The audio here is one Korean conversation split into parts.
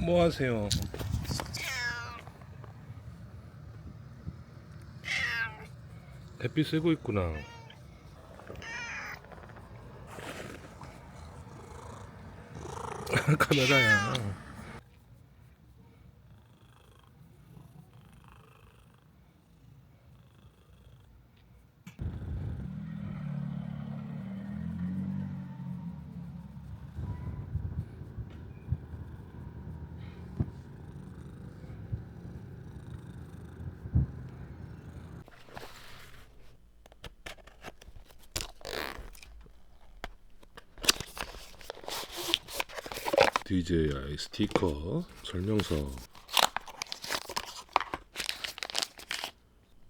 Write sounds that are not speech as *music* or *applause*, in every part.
뭐 하세요? 햇빛 쐬고 있구나. *laughs* 카메라야. DJI 스티커 설명서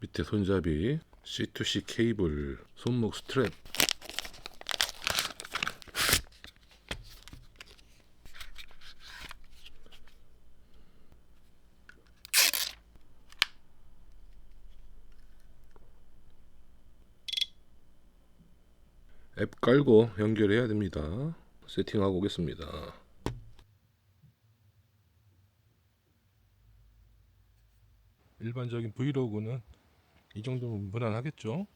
밑에 손잡이 C2C 케이블 손목 스트랩 앱 깔고 연결해야 됩니다. 세팅하고 오겠습니다. 일반적인 브이로그는 이 정도면 무난하겠죠?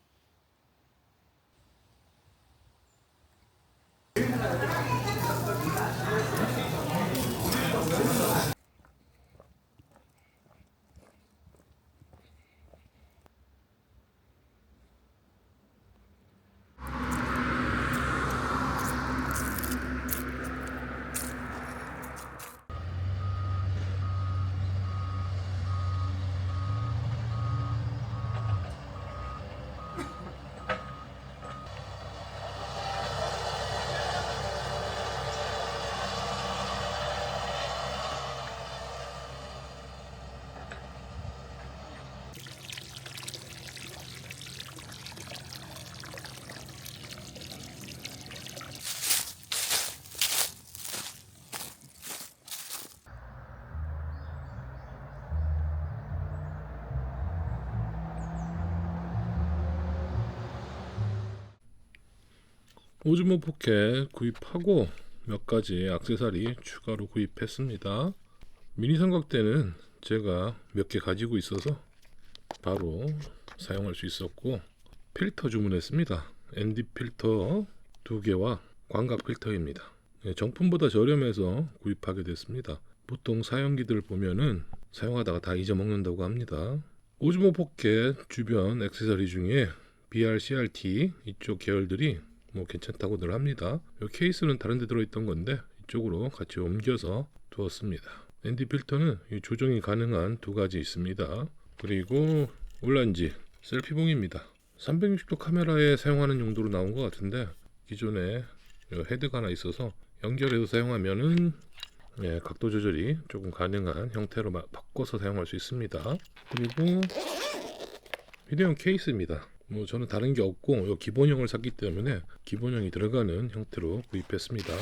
오즈모 포켓 구입하고 몇 가지 액세서리 추가로 구입했습니다. 미니 삼각대는 제가 몇 개 가지고 있어서 바로 사용할 수 있었고 필터 주문했습니다. ND 필터 두 개와 광각 필터입니다. 예, 정품보다 저렴해서 구입하게 됐습니다. 보통 사용기들 보면은 사용하다가 다 잊어먹는다고 합니다. 오즈모 포켓 주변 액세서리 중에 BR, CRT 이쪽 계열들이 뭐 괜찮다고들 합니다. 이 케이스는 다른 데 들어있던 건데 이쪽으로 같이 옮겨서 두었습니다. ND 필터는 이 조정이 가능한 두 가지 있습니다. 그리고 올란지 셀피봉입니다. 360도 카메라에 사용하는 용도로 나온 것 같은데 기존에 이 헤드가 하나 있어서 연결해서 사용하면은 예, 각도 조절이 조금 가능한 형태로 마- 바꿔서 사용할 수 있습니다. 그리고 휴대용 케이스입니다. 뭐 저는 다른 게 없고 요 기본형을 샀기 때문에 기본형이 들어가는 형태로 구입했습니다.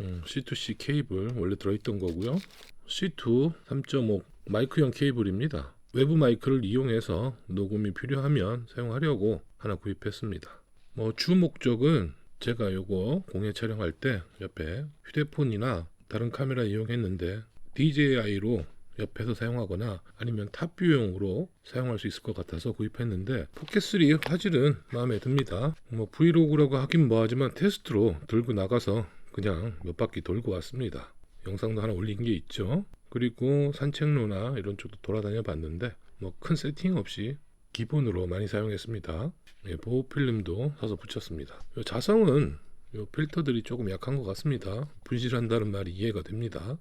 음, C2C 케이블 원래 들어있던 거고요. C2 3.5 마이크형 케이블입니다. 외부 마이크를 이용해서 녹음이 필요하면 사용하려고 하나 구입했습니다. 뭐 주 목적은 제가 요거 공예 촬영할 때 옆에 휴대폰이나 다른 카메라 이용했는데 DJI로 옆에서 사용하거나 아니면 탑뷰용으로 사용할 수 있을 것 같아서 구입했는데 포켓3 화질은 마음에 듭니다. 뭐 브이로그라고 하긴 뭐하지만 테스트로 들고 나가서 그냥 몇 바퀴 돌고 왔습니다. 영상도 하나 올린 게 있죠. 그리고 산책로나 이런 쪽도 돌아다녀 봤는데 뭐 큰 세팅 없이 기본으로 많이 사용했습니다. 예, 보호 필름도 사서 붙였습니다. 요 자성은 요 필터들이 조금 약한 것 같습니다. 분실한다는 말이 이해가 됩니다.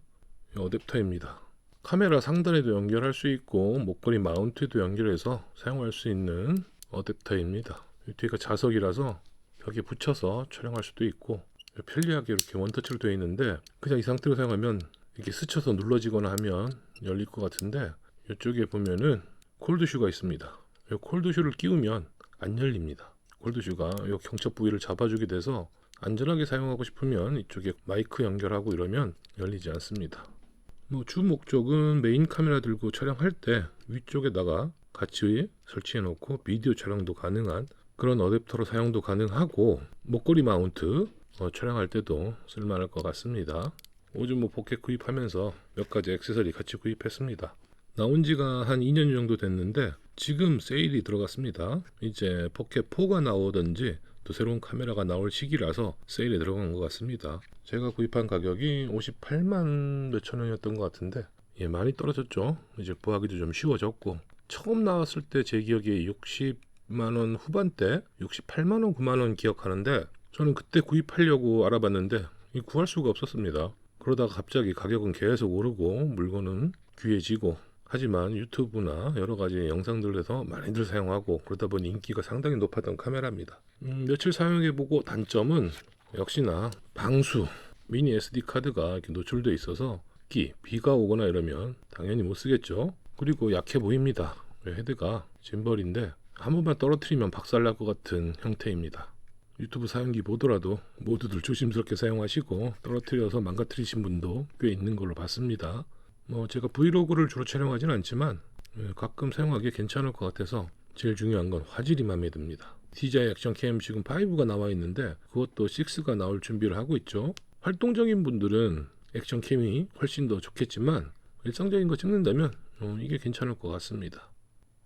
요 어댑터입니다. 카메라 상단에도 연결할 수 있고 목걸이 마운트에도 연결해서 사용할 수 있는 어댑터입니다. 이 뒤가 자석이라서 벽에 붙여서 촬영할 수도 있고 편리하게 이렇게 원터치로 되어 있는데 그냥 이 상태로 사용하면 이렇게 스쳐서 눌러지거나 하면 열릴 것 같은데 이쪽에 보면은 콜드슈가 있습니다. 이 콜드슈를 끼우면 안 열립니다. 콜드슈가 이 경첩 부위를 잡아주게 돼서 안전하게 사용하고 싶으면 이쪽에 마이크 연결하고 이러면 열리지 않습니다. 뭐 주 목적은 메인 카메라 들고 촬영할 때 위쪽에다가 같이 설치해 놓고 비디오 촬영도 가능한 그런 어댑터로 사용도 가능하고 목걸이 마운트 어, 촬영할 때도 쓸만할 것 같습니다. 오즈모 포켓 구입하면서 몇 가지 액세서리 같이 구입했습니다. 나온 지가 한 2년 정도 됐는데 지금 세일이 들어갔습니다. 이제 포켓 4가 나오든지 또 새로운 카메라가 나올 시기라서 세일에 들어간 것 같습니다. 제가 구입한 가격이 58만 몇천 원이었던 것 같은데 예, 많이 떨어졌죠. 이제 구하기도 좀 쉬워졌고 처음 나왔을 때 제 기억에 60만 원 후반대, 68만 원, 9만 원 기억하는데 저는 그때 구입하려고 알아봤는데 이 구할 수가 없었습니다. 그러다가 갑자기 가격은 계속 오르고 물건은 귀해지고 하지만 유튜브나 여러 가지 영상들에서 많이들 사용하고 그러다 보니 인기가 상당히 높았던 카메라입니다. 음, 며칠 사용해보고 단점은 역시나 방수 미니 SD 카드가 이렇게 노출돼 있어서 기 비가 오거나 이러면 당연히 못 쓰겠죠. 그리고 약해 보입니다. 헤드가 짐벌인데 한 번만 떨어뜨리면 박살날 것 같은 형태입니다. 유튜브 사용기 보더라도 모두들 조심스럽게 사용하시고 떨어뜨려서 망가뜨리신 분도 꽤 있는 걸로 봤습니다. 뭐 제가 브이로그를 주로 촬영하진 않지만 예, 가끔 사용하기 괜찮을 것 같아서 제일 중요한 건 화질이 마음에 듭니다. DJI 액션 캠 지금 5가 나와 있는데 그것도 6가 나올 준비를 하고 있죠. 활동적인 분들은 액션 캠이 훨씬 더 좋겠지만 일상적인 거 찍는다면 어, 이게 괜찮을 것 같습니다.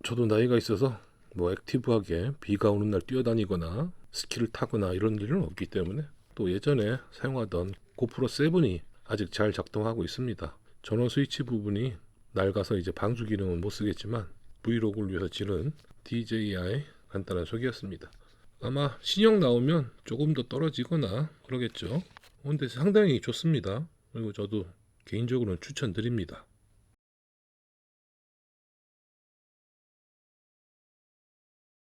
저도 나이가 있어서 뭐 액티브하게 비가 오는 날 뛰어다니거나 스키를 타거나 이런 일은 없기 때문에 또 예전에 사용하던 고프로 7이 아직 잘 작동하고 있습니다. 전원 스위치 부분이 낡아서 이제 방수 기능은 못 쓰겠지만 브이로그를 위해서 지른 DJI 간단한 소개였습니다. 아마 신형 나오면 조금 더 떨어지거나 그러겠죠. 근데 상당히 좋습니다. 그리고 저도 개인적으로는 추천드립니다.